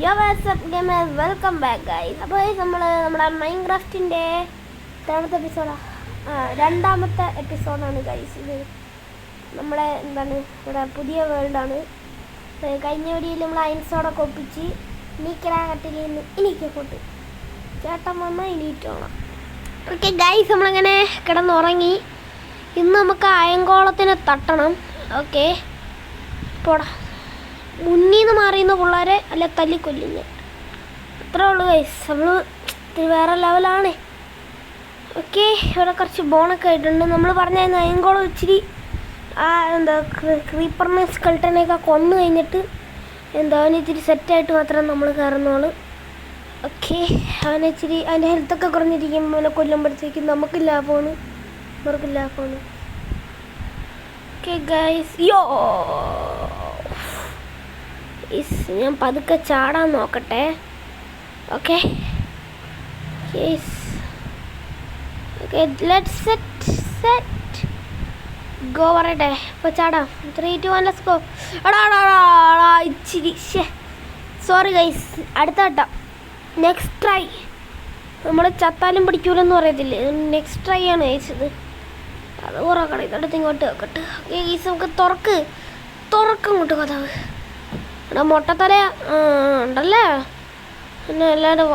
Yo WhatsApp gamers welcome back guys അപ്പോൾ നമ്മൾ നമ്മുടെ മൈൻക്രാഫ്റ്റിന്റെ എത്രാമത്തെ എപ്പിസോഡാ ആ. രണ്ടാമത്തെ എപ്പിസോഡാണ് ഗൈസ് ഇത് നമ്മുടെ എന്താണ് ഇവിടെ പുതിയ വേൾഡാണ് കഴിഞ്ഞ വീഡിയോയിൽ നമ്മൾ അയൻസോടൊക്കെ ഒപ്പിച്ച് നീക്കലാകട്ടിൽ നിന്ന് എനിക്ക് കൊട്ട്. ചേട്ടൻ വന്നാൽ ഇനിയിട്ടോണം ഓക്കെ ഗൈസ് നമ്മളങ്ങനെ കിടന്നുറങ്ങി. ഇന്ന് നമുക്ക് അയങ്കോളത്തിന് തട്ടണം. ഓക്കെ പോടാ. മുന്നിൽ നിന്ന് മാറിയുന്ന പിള്ളേരെ അല്ല തല്ലി കൊല്ലിഞ്ഞ് അത്രേ ഉള്ളൂ ഗൈസ് നമ്മൾ ഇത്തിരി വേറെ ലെവലാണ് ഓക്കെ ഇവിടെ കുറച്ച് ബോണൊക്കെ ആയിട്ടുണ്ട്. നമ്മൾ പറഞ്ഞ നയങ്കോളം ഇച്ചിരി ആ എന്താ ക്രീപ്പറിനെ സ്കൾട്ടനെയൊക്കെ കൊന്നു കഴിഞ്ഞിട്ട് എന്താ അവന് ഇച്ചിരി സെറ്റായിട്ട് മാത്രം നമ്മൾ കയറുന്നുള്ളൂ. ഓക്കെ അവനെ ഇച്ചിരി അവന്റെ ഹെൽത്തൊക്കെ കുറഞ്ഞിരിക്കുമ്പോൾ അവനെ കൊല്ലുമ്പോഴത്തേക്കും നമുക്ക് ലാഭമാണ് അവർക്ക് ലാഭമാണ് ഓക്കെ ഗൈസ് യോ ഇസ് ഞാൻ പതുക്കെ ചാടാൻ നോക്കട്ടെ. Okay okay let set set go പറയട്ടെ. ഇപ്പോൾ ചാടാം. Three two one let's go എടാ, ഇച്ചിരി. സോറി ഗൈസ് അടുത്ത വട്ടം. നെക്സ്റ്റ് ട്രൈ നമ്മൾ ചത്താലും പിടിക്കൂലെന്ന് പറയത്തില്ലേ? നെക്സ്റ്റ് ട്രൈ ആണ് കഴിച്ചത് അത് ഉറക്കണം ഇതെടുത്ത് ഇങ്ങോട്ട് വെക്കട്ടെ. ഓക്കെ ഗൈസ് നമുക്ക് തുറക്ക്. തുറക്കങ്ങോട്ട് കഥവ് എടാ മൊട്ടത്തല ഉണ്ടല്ലേ? പിന്നെ എല്ലാവരും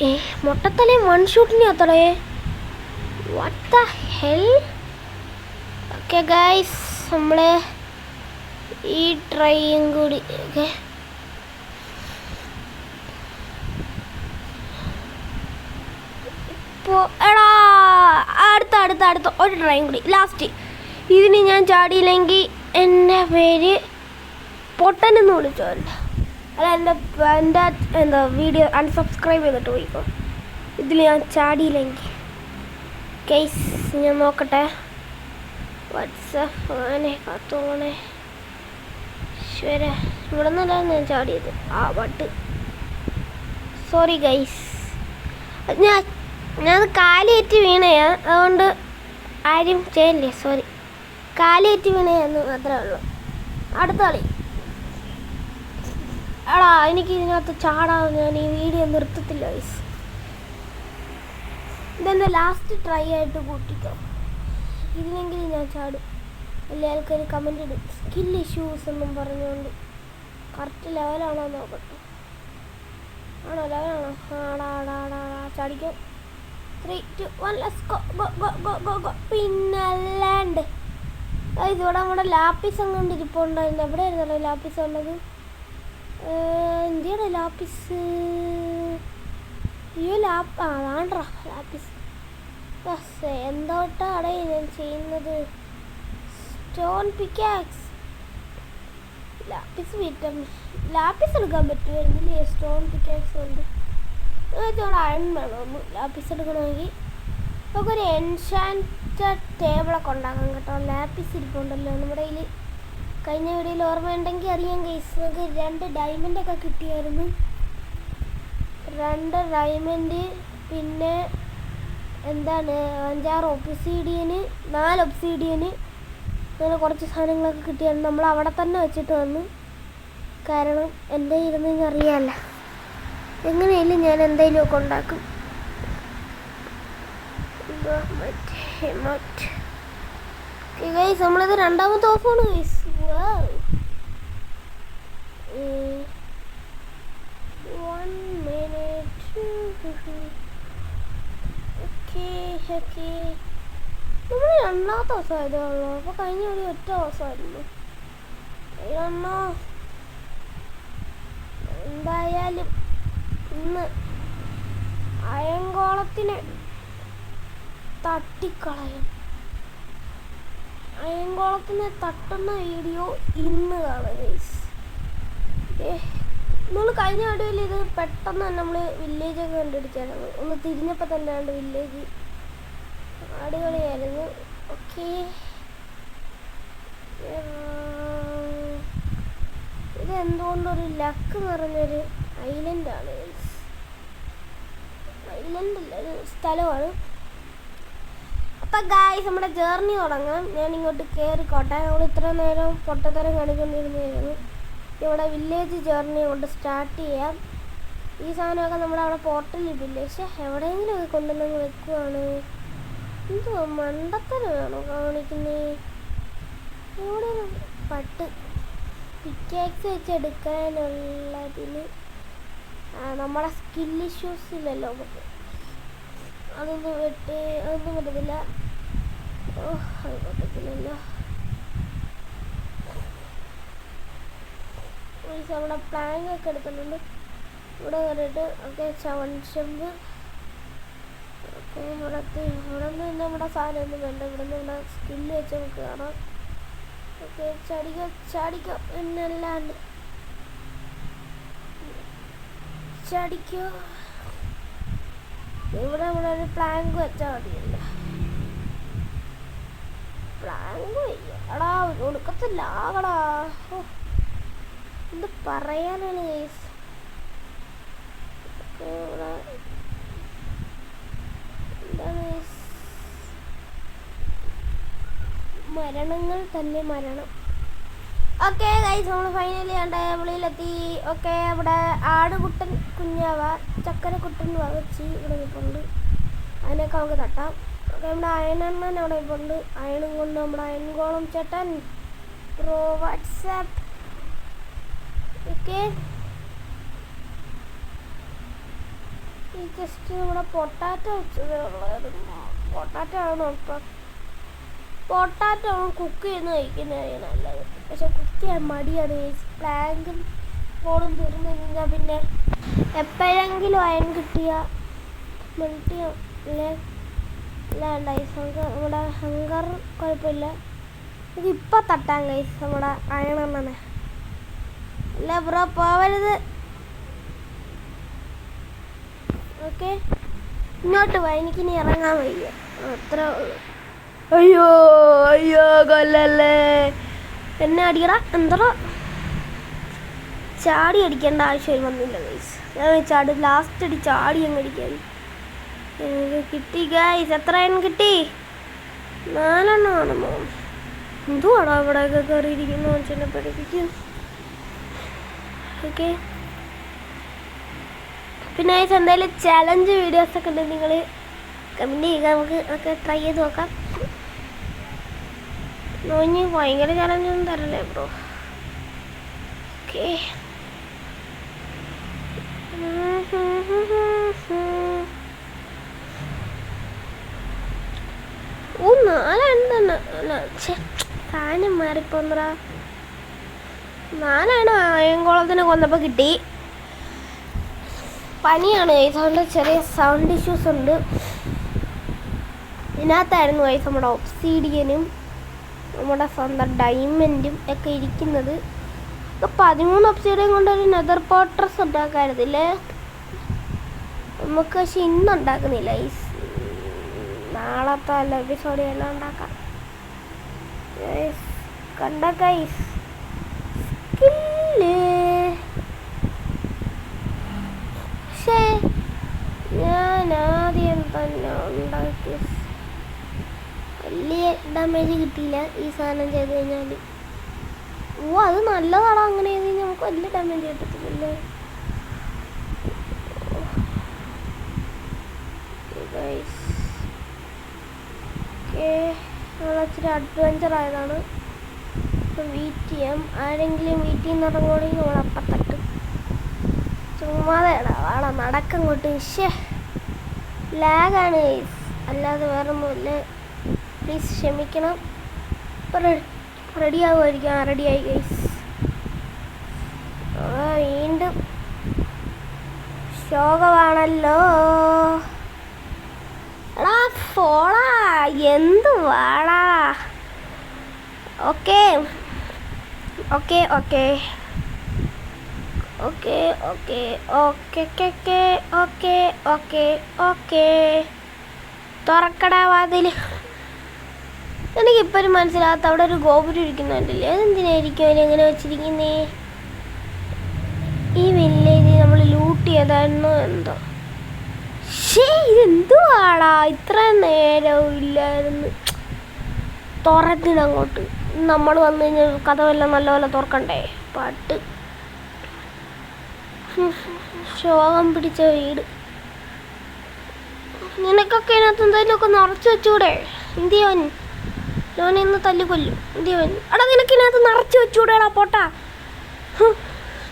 ഏ മൊട്ടത്തലയും വൺ ഷൂട്ടിന് അത്രേ വാട്ട് ഹെൽ ഓക്കെ ഗൈസ് നമ്മൾ ഈ ട്രൈയും കൂടി ഓക്കെ ഇപ്പോൾ എടാ അടുത്ത അടുത്ത അടുത്ത ഒരു ട്രൈയും കൂടി ലാസ്റ്റ് ഇതിന് ഞാൻ ചാടിയില്ലെങ്കിൽ എന്റെ പേര് പൊട്ടനെന്ന് വിളിച്ചോല്ല അല്ല എന്റെ എന്റെ എന്താ വീഡിയോ അൺസബ്സ്ക്രൈബ് ചെയ്തിട്ട് പോയിക്കോ. ഇതിൽ ഞാൻ ചാടിയില്ലെങ്കിൽ. കേസ് ഞാൻ നോക്കട്ടെ. വാട്സപ്പ് അങ്ങനെ കത്തോണേ ഈശ്വര ഇവിടെ നിന്നല്ല ഞാൻ ചാടിയത്. ആ വട്ട്. സോറി ഗൈസ് ഞാൻ ഞാൻ കാലേറ്റ് വീണയാ അതുകൊണ്ട് ആരും ചെയ്യല്ലേ? സോറി കാലേറ്റ് വീണയാന്ന് മാത്രമേ ഉള്ളൂ. അടുത്ത കളി. എടാ എനിക്ക് ഇതിനകത്ത് ചാടാതെ ഞാൻ ഈ വീഡിയോ നിർത്തത്തില്ല വയസ്സ് ഇതെന്ന് ലാസ്റ്റ് ട്രൈ ആയിട്ട് കൂട്ടിക്കോ ഇതിനെങ്കിലും ഞാൻ ചാടും. അല്ലെ ആൾക്കാർ കമന്റ് ഇടും. സ്കിൽ ഇഷ്യൂസ് എന്നും പറഞ്ഞുകൊണ്ട്. കറക്റ്റ് ലെവലാണോ നോക്കട്ടെ. ആണോ ലെവലാണോ ആടാ ആടാ ആടാ ചാടിക്കോ. Three two one let's go go go go go go പിന്നല്ലാണ്ട് ഇതോടെ നമ്മുടെ ലാപ്പിസ് അങ്ങോട്ട് ഇരിപ്പുണ്ടായിരുന്നു എവിടെയായിരുന്നല്ലോ ലാപ്പിസ് ഉള്ളത് എന്തിയുടെ ലാപ്പിസ്? അയ്യോ ലാപ്പ് ആ വേണ്ട ലാപ്പിസ്. ബസ് എന്തോട്ടാടേ ഞാൻ ചെയ്യുന്നത്? Stone pickaxe. ലാപ്പിസ് വിറ്റം ലാപ്പിസ് എടുക്കാൻ പറ്റുമായിരുന്നില്ലേ? സ്റ്റോൺ പിക്കാക്സ് ഉണ്ട് ഇവിടെ അയൺ വേണം. ലാപ്പിസ് എടുക്കണമെങ്കിൽ നമുക്കൊരു എൻഷാന്റഡ് ടേബിളൊക്കെ ഉണ്ടാക്കാം കേട്ടോ. ലാപ്പിസ് ഇരിപ്പുണ്ടല്ലോ നമ്മുടെ കയ്യിൽ കഴിഞ്ഞ വീഡിയോയിൽ ഓർമ്മയുണ്ടെങ്കിൽ അറിയാം കേസ് നമുക്ക് രണ്ട് ഡയമണ്ട് ഒക്കെ കിട്ടിയായിരുന്നു. രണ്ട് ഡയമണ്ട് പിന്നെ എന്താണ് അഞ്ചാറ് ഒബ്സീഡിയന് നാല് ഒബ്സീഡിയന് അങ്ങനെ കുറച്ച് സാധനങ്ങളൊക്കെ കിട്ടിയായിരുന്നു. നമ്മൾ അവിടെ തന്നെ വെച്ചിട്ട് വന്നു. കാരണം എന്റെ ഇരുന്ന് അറിയാമല്ല എങ്ങനെയായാലും ഞാൻ എന്തെങ്കിലുമൊക്കെ ഉണ്ടാക്കും. മറ്റേ മറ്റ്. ഗൈസ് നമ്മളിത് രണ്ടാമത്തെ ദിവസമാണ് ഗൈസ് വൺ നമ്മൾ രണ്ടാമത്തെ ദിവസമായതേ ഉള്ളൂ. അപ്പോൾ കഴിഞ്ഞ ഒരു ഒറ്റ ദിവസമായിരുന്നു എണ്ണോ എന്തായാലും ഇന്ന് അയങ്കോളത്തിനെ തട്ടിക്കളയും. അയങ്കോളത്തിനെ തട്ടുന്ന വീഡിയോ ഇന്ന് കാണാം ഗൈസ് നമ്മൾ കഴിഞ്ഞ വീഡിയോയിൽ ഇത് പെട്ടെന്ന് തന്നെ നമ്മൾ വില്ലേജൊക്കെ കണ്ടുപിടിച്ചായിരുന്നു. ഒന്ന് തിരിഞ്ഞപ്പോൾ തന്നെ ഉണ്ട് വില്ലേജ് അടിപൊളിയായിരുന്നു. ഓക്കെ ഇത് എന്തുകൊണ്ടൊരു ലക്ക് നിറഞ്ഞൊരു ഐലൻഡാണ് ഐലൻഡ് സ്ഥലമാണ്. അപ്പം ഗായ്സ് നമ്മുടെ ജേർണി തുടങ്ങാം. ഞാൻ ഇങ്ങോട്ട് കയറിക്കോട്ടെ നമ്മൾ ഇത്ര നേരം പൊട്ടത്തരം കാണിക്കൊണ്ടിരുന്നായിരുന്നു ഇവിടെ വില്ലേജ് ജേർണി കൊണ്ട് സ്റ്റാർട്ട് ചെയ്യാം. ഈ സാധനമൊക്കെ നമ്മുടെ അവിടെ പോർട്ടലിട്ടില്ലേ പക്ഷെ എവിടെയെങ്കിലും ഒക്കെ കൊണ്ടുവന്ന് വെക്കുവാണ്. എന്തുവാ മണ്ടത്തരമാണോ കാണിക്കുന്നേ? ഇവിടെ പട്ട്. പിക്കാക്സ് വെച്ച് എടുക്കാനുള്ളതിന് ആ, നമ്മളെ സ്കിൽ ഇഷ്യൂസ് ഇല്ലല്ലോ. നമുക്ക് അതൊന്നും വെട്ടി അതൊന്നും പറ്റത്തില്ല. ഓ അത് പറ്റത്തില്ലല്ലോ നമ്മുടെ പ്ലാങ് ഒക്കെ എടുക്കുന്നുണ്ട് ഇവിടെ കയറിയിട്ട് ഓക്കെ ചവൺ ചെമ്പ്. ഓക്കെ ഇവിടത്തെ ഇവിടെ നിന്ന് നമ്മുടെ സാധനമൊന്നും വേണ്ട. ഇവിടെ നിന്ന് ഇവിടെ നമുക്ക് കാണാം. ഓക്കെ ചാടിക്കോ ചാടിക്കോ എന്നല്ലാണ്ട് ചാടിക്കോ. ഇവിടെ ഇവിടെ ഒരു പ്ലാങ്ക് വെച്ചാൽ മതിയല്ലോ. എടാ ഒരു എന്ത് പറയാനാണ് മരണങ്ങൾ തന്നെ മരണം. ഓക്കെ ഗൈസ് നമ്മൾ ഫൈനലി കണ്ട വിളിയിലെത്തി ഓക്കെ അവിടെ ആടുകുട്ടൻ കുഞ്ഞാവ ചക്കരക്കുട്ടൻ വകച്ചി ഇവിടെ നിൽപ്പുണ്ട്. അതിനൊക്കെ നമുക്ക് തട്ടാം. നമ്മുടെ അയനെണ്ണൻ അവിടെ ഉണ്ട് അയണും കൊണ്ട് നമ്മുടെ അയൻകോളം ചേട്ടൻ പ്രോ വാട്സാപ്പ് ഓക്കെ. ഈ ജസ്റ്റ് നമ്മുടെ പൊട്ടാറ്റോ വെച്ചതേ പൊട്ടാറ്റോ ആണ് ഇപ്പം? പൊട്ടാറ്റോ കുക്ക് ചെയ്ത് കഴിക്കുന്നത് നല്ലത്. പക്ഷെ കുക്ക് ചെയ്യാൻ മടിയാണ്. പ്ലാങ്കും ഫോണും തീർന്നു കഴിഞ്ഞാൽ പിന്നെ എപ്പോഴെങ്കിലും അയൺ കിട്ടിയ മൾട്ടിയോ ചെയ്യാം ഗൈസ് നമുക്ക് നമ്മുടെ ഹങ്കർ കുഴപ്പമില്ല. നമുക്ക് ഇപ്പം തട്ടാം ഗൈസ് നമ്മുടെ അയണെണ്ണനെ അല്ല ബ്രോ പോവരുത്. ഓക്കെ ഇങ്ങോട്ട് പോയി എനിക്കിനി ഇറങ്ങാൻ വയ്യ. അത്ര അയ്യോ അയ്യോ കൊല്ലല്ലേ. എന്നെ അടിക്കട എന്തടാ? ചാടി അടിക്കേണ്ട ആവശ്യം വന്നില്ല ഗൈസ് ഞാൻ ചാടി ലാസ്റ്റ് അടി ചാടി അങ്ങ് അടിക്കാൻ കിട്ടി ഗൈസ് എത്ര എണ്ണം കിട്ടി? നാലെണ്ണമാണ് എന്തുവാടാ അവിടെയൊക്കെ കയറിയിരിക്കുന്നു വെച്ചെന്നെ പഠിപ്പിക്കും. ഓക്കെ. പിന്നെ ഗൈസ് എന്തായാലും ചലഞ്ച് വീഡിയോസ് ഒക്കെ ഉണ്ട്. നിങ്ങൾ കമന്റ് ചെയ്യുക. നമുക്ക് ഒക്കെ ട്രൈ ചെയ്ത് നോക്കാം. നോഞ്ഞ് ഭയങ്കര ചലഞ്ചൊന്നും തരല്ലേ ബ്രോ ഓക്കെ. ഫാനും മാറിപ്പോന്നറാ ഞാനാണ് ആയങ്കോളത്തിനെ കൊന്നപ്പോൾ കിട്ടി? പനിയാണ് ഏതാണ്ട് ചെറിയ സൗണ്ട് ഇഷ്യൂസ് ഉണ്ട്. ഇതിനകത്തായിരുന്നു വൈസ് നമ്മുടെ ഒപ്സീഡിയനും നമ്മുടെ സ്വന്തം ഡയമണ്ടും ഒക്കെ ഇരിക്കുന്നത്. ഇപ്പോൾ പതിമൂന്ന് ഒപ്സീഡിയൻ കൊണ്ടൊരു നെതർ പോട്ടർസ് ഉണ്ടാക്കായിരുന്നില്ലേ? നമുക്ക് പക്ഷെ ഇന്നുണ്ടാക്കുന്നില്ല. ഈ നാളത്തെ അല്ല എപ്പിസോഡ് എല്ലാം ഉണ്ടാക്കാം. കണ്ട ഗൈസ് സ്കില്ലേ പക്ഷേ ഞാൻ ആദ്യം തന്നെ ഉണ്ടാക്കി വലിയ ഡാമേജ് കിട്ടിയില്ല ഈ സാധനം ചെയ്ത് കഴിഞ്ഞാൽ ഓ അത് നല്ലതാടാ അങ്ങനെ ചെയ്ത് കഴിഞ്ഞാൽ നമുക്ക് വലിയ ഡാമേജ് കിട്ടത്തില്ലല്ലേ. ഇച്ചിരി അഡ്വഞ്ചർ ആയതാണ്. ഇപ്പം വെയിറ്റ് ചെയ്യാം. ആരെങ്കിലും വീട്ടിൽ നിന്ന് ഇറങ്ങുകയാണെങ്കിൽ നമ്മൾ അപ്പത്തട്ട് ചുമ്മാതെ വാടാ നടക്കങ്ങോട്ട്. ഷേ ലാഗാണ് അല്ലാതെ വേറെ ഒന്നുമില്ല പ്ലീസ് ക്ഷമിക്കണം. ഇപ്പം റെഡി ആകുമായിരിക്കും ആ റെഡി ആയി ഗൈസ് വീണ്ടും. ശോകമാണല്ലോ. എടാ ഫോളാ എന്ത് വാടാ. Okay. Okay okay. Okay okay okay okay okay okay okay തുറക്കടാ വാതിൽ എനിക്കിപ്പോഴും മനസ്സിലാകാത്ത അവിടെ ഒരു ഗോപുരം ഇരിക്കുന്നുണ്ടല്ലേ അതെന്തിനായിരിക്കും അതിനെങ്ങനെ വെച്ചിരിക്കുന്നേ? ഈ വില്ലേജ് നമ്മൾ ലൂട്ട് ചെയ്തായിരുന്നു എന്തോ? ഷേ ഇതെന്തുവാടാ? ഇത്ര നേരവും ഇല്ലായിരുന്നു. തുറത്തിനങ്ങോട്ട് നമ്മൾ വന്നു കഴിഞ്ഞാൽ കഥവെല്ലാം നല്ലപോലെ തുറക്കണ്ടേ? പാട്ട്. ശോകം പിടിച്ച വീട്. നിനക്കൊക്കെ ഇതിനകത്ത് എന്തെങ്കിലുമൊക്കെ നിറച്ച് വെച്ചൂടെ? ഇന്ത്യവൻ ലോനെ ഇന്ന് തല്ലിക്കൊല്ലും. ഇന്ത്യവൻ എടാ നിനക്ക് ഇതിനകത്ത് നിറച്ച് വെച്ചൂടെടാ പോട്ട.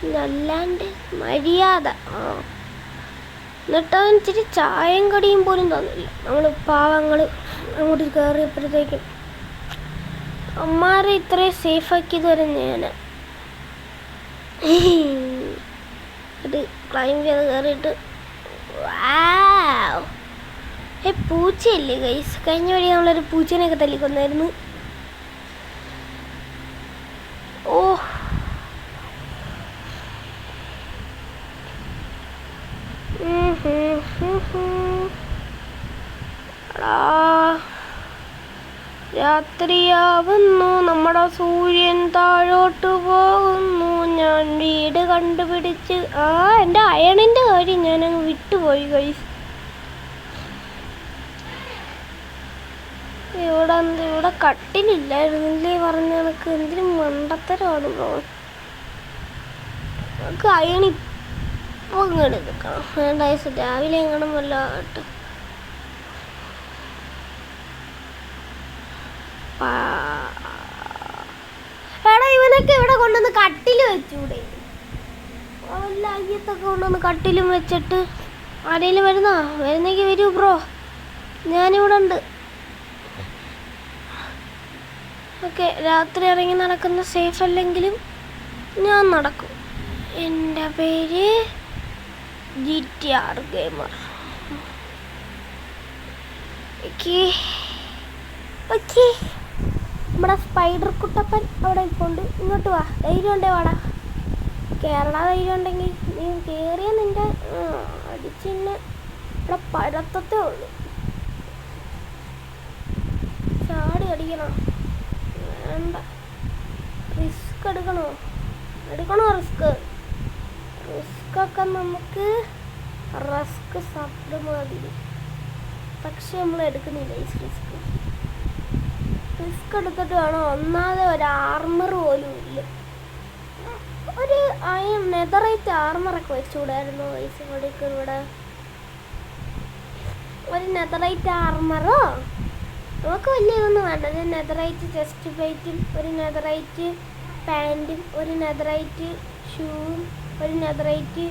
ഇതല്ലാണ്ട് മര്യാദ. ആ. എന്നിട്ട് അവൻ ഇച്ചിരി ചായയും കടിയും പോലും തന്നില്ല. നമ്മൾ പാവങ്ങൾ അങ്ങോട്ട് കയറിയപ്പോഴത്തേക്കും അമ്മാരെ ഇത്രയും സേഫാക്കി തരും ഞാൻ ക്ലൈം ചെയ്ത് കയറിയിട്ട്. ഏ പൂച്ചയല്ലേ കൈസ് കഴിഞ്ഞ വഴി നമ്മളൊരു പൂച്ചേനെയൊക്കെ തല്ലിക്കൊന്നായിരുന്നു. രാത്രിയാവുന്നു. നമ്മുടെ സൂര്യൻ താഴോട്ട് പോകുന്നു. ഞാൻ വീട് കണ്ടുപിടിച്ച് ആ എന്റെ അയണിന്റെ കാര്യം ഞാൻ അങ്ങ് വിട്ടുപോയി കൈസ് ഇവിടെ എന്ത് ഇവിടെ കട്ടിലില്ലായിരുന്നില്ലേ പറഞ്ഞ കണക്ക്? എന്തിനു മണ്ടത്തരമാണ് ബ്രോ. നമുക്ക് അയണി ഇപ്പൊ ഇങ്ങോട്ട് എടുക്കണം. വേണ്ട രാവിലെ എങ്ങനെ വല്ല എടാ ഇവനൊക്കെ ഇവിടെ കൊണ്ടുവന്ന് കട്ടിൽ വെച്ചൂടെ? അയ്യത്തൊക്കെ കൊണ്ടുവന്ന് കട്ടിലും വെച്ചിട്ട് ആരെങ്കിലും വരുന്നോ? വരുന്നെങ്കിൽ വരൂ ബ്രോ. ഞാനിവിടെ ഉണ്ട് ഓക്കെ രാത്രി ഇറങ്ങി നടക്കുന്ന സേഫ് അല്ലെങ്കിലും ഞാൻ നടക്കും. എന്റെ പേര് G T R gamer. Okay. Okay. നമ്മുടെ സ്പൈഡർ കുട്ടപ്പൻ അവിടെ ഇപ്പോണ്ട് ഇങ്ങോട്ട് വാ. ധൈര്യം ഉണ്ടേ വാടാ. കേരള ധൈര്യം ഉണ്ടെങ്കിൽ. നീ കയറിയ നിന്റെ അടിച്ചിന്നെ ഇവിടെ പഴത്തത്തേ ഉള്ളു. ചാടി അടിക്കണോ. വേണ്ട. റിസ്ക് എടുക്കണോ? എടുക്കണോ റിസ്ക്? റിസ്ക് ഒക്കെ നമുക്ക് റിസ്ക് മതി പക്ഷെ നമ്മൾ എടുക്കുന്നില്ല ഈ റിസ്ക്. റിസ്ക് എടുത്തിട്ട് വേണം. ഒന്നാതെ ഒരു ആർമർ പോലും ഇല്ല. ഒരു അയൺ നെതറൈറ്റ് ആർമറൊക്കെ വെച്ചുകൂടായിരുന്നു? ഇവിടേക്ക് ഇവിടെ ഒരു നെതറൈറ്റ് ആർമറോ നമുക്ക് വലിയ ഇതൊന്നും വേണ്ട. ഒരു നെതറൈറ്റ് ചെസ്റ്റ് പ്ലേറ്റും ഒരു നെതറൈറ്റ് പാന്റും ഒരു നെതറൈറ്റ് ഷൂവും ഒരു നെതറൈറ്റ്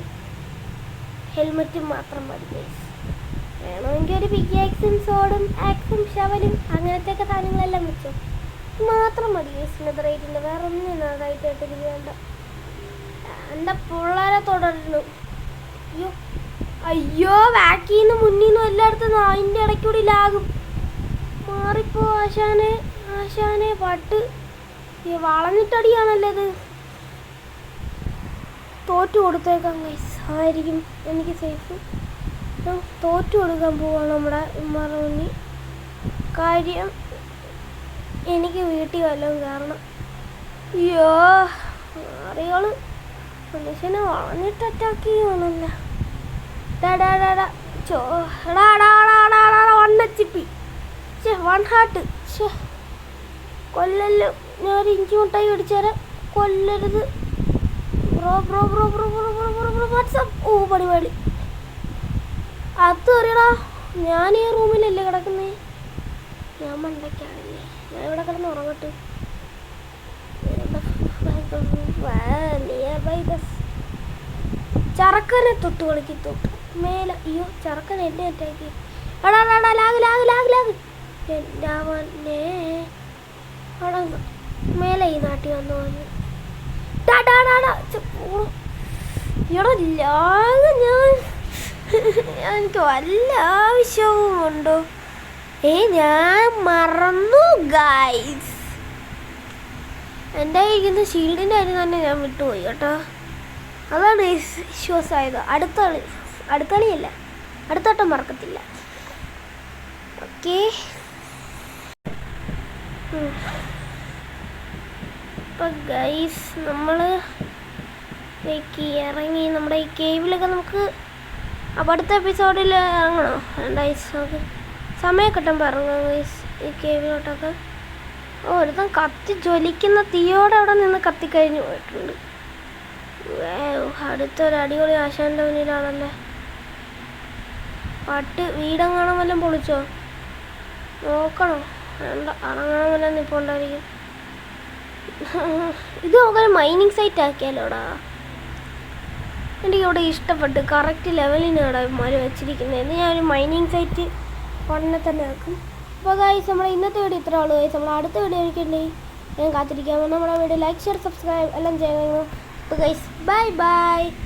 ഹെൽമെറ്റും മാത്രം മതി വേണമെങ്കിൽ ഒരു പിക്കാക്സും സോഡും ആക്സും ഷവലും അങ്ങനത്തെ ഒക്കെ സാധനങ്ങളെല്ലാം വെച്ചു. മാത്രം മതി ഗൈസ് റേറ്റിന്റെ വേറെ ഒന്നും അതായിട്ട് എനിക്ക് വേണ്ട. എന്റെ പിള്ളേരെ തുടരുന്നു. അയ്യോ അയ്യോ ബാക്കിൽ നിന്ന് മുന്നിൽ നിന്നും എല്ലായിടത്തും അതിന്റെ ഇടയ്ക്കൂടി ലാകും മാറിപ്പോ ആശാനെ ആശാനെ പട്ട്. വളഞ്ഞിട്ടടിയാണല്ലോ ഇത്. തോറ്റു കൊടുത്തേക്കാം ഗൈസ് ആയിരിക്കും എനിക്ക് സേഫ് തോറ്റു കൊടുക്കാൻ പോവാണ് നമ്മുടെ ഉമ്മാരുടെ കാര്യം എനിക്ക് വീട്ടിൽ വല്ലതും കാരണം അയ്യോ മാറിയോൾ മനുഷ്യനെ വളഞ്ഞിട്ട് അറ്റാക്ക് ചെയ്യുവാണല്ലോ ചോ എടാ എടാ എടാ എടാ എടാ വണ്ണച്ചിപ്പി വൺ ഹാർട്ട് കൊല്ലല്ലോ ഞാൻ ഇഞ്ചി മുട്ടായി അടിച്ചുതരാം കൊല്ലരുത് bro bro bro bro bro bro ഓ പടിപാടി അത് അറിയടാ ഞാൻ ഈ റൂമിലല്ലേ കിടക്കുന്നേ? ഞാൻ മണ്ടയ്ക്കാണല്ലേ. ഞാൻ ഇവിടെ കിടന്ന് ഉറങ്ങട്ടെ. ചറക്കനെ തൊട്ട് കളിക്ക് തൊട്ട് മേലെ. അയ്യോ ചറക്കൻ എന്നെ അറ്റാക്കി എടാ ലാഗ് ലാഗ് ലാഗ് ലാഗ്. അവിടെ മേലെ ഈ നാട്ടിൽ വന്നു പറഞ്ഞു ടാ, ലാഗ് ഞാൻ എനിക്ക് വല്ല ആവശ്യവും ഉണ്ടോ ഏ ഞാൻ മറന്നു ഗൈസ് എന്റെ ഇരിക്കുന്ന ഷീൽഡിന്റെ കാര്യം തന്നെ ഞാൻ വിട്ടുപോയി കേട്ടോ. അതാണ് വിശ്വാസമായത്. അടുത്ത കളി അടുത്ത കളിയല്ല. അടുത്തോട്ടം മറക്കത്തില്ല. ഓക്കെ അപ്പം ഗൈസ് നമ്മൾ ഇറങ്ങി നമ്മുടെ ഈ കേവിലൊക്കെ നമുക്ക് അപ്പോൾ അടുത്ത എപ്പിസോഡിൽ ഇറങ്ങണോ ഗൈസ് നമുക്ക് സമയം കിട്ടുമ്പോൾ ഇറങ്ങാം ഗൈസ് ഈ കേവിലോട്ടൊക്കെ. ഓ ഒരുത്തൻ കത്തി ജ്വലിക്കുന്ന തീയോടെ അവിടെ നിന്ന് കത്തിക്കഴിഞ്ഞു പോയിട്ടുണ്ട്. അടുത്തൊരു അടിപൊളി ആശാന്റെ മുന്നിലാണല്ലേ? പട്ട് വീടെങ്ങാനും വല്ലതും പൊളിച്ചോ? നോക്കണോ? വേണ്ട അടങ്ങാനും വല്ലതും നിൽപ്പുണ്ടായിരിക്കും ഇത് നമുക്കൊരു മൈനിങ് സൈറ്റ് ആക്കിയാലോടാ. എനിക്ക് ഇവിടെ ഇഷ്ടപ്പെട്ട് കറക്റ്റ് ലെവലിനാണ് അവന്മാർ വെച്ചിരിക്കുന്നത് ഞാൻ ഒരു മൈനിങ് സൈറ്റ് ഉടനെ തന്നെ ആക്കും അപ്പോൾ ഗൈസ് നമ്മുടെ ഇന്നത്തെ വീഡിയോ ഇത്ര ഉള്ളൂ. ഗൈസ് നമ്മൾ അടുത്ത വീഡിയോ ഒരിക്കലേ ഞാൻ കാത്തിരിക്കാം. നമ്മുടെ വീഡിയോ ലൈക്ക് ഷെയർ സബ്സ്ക്രൈബ് എല്ലാം ചെയ്യുന്നു അപ്പോൾ ഗൈസ് ബൈ ബൈ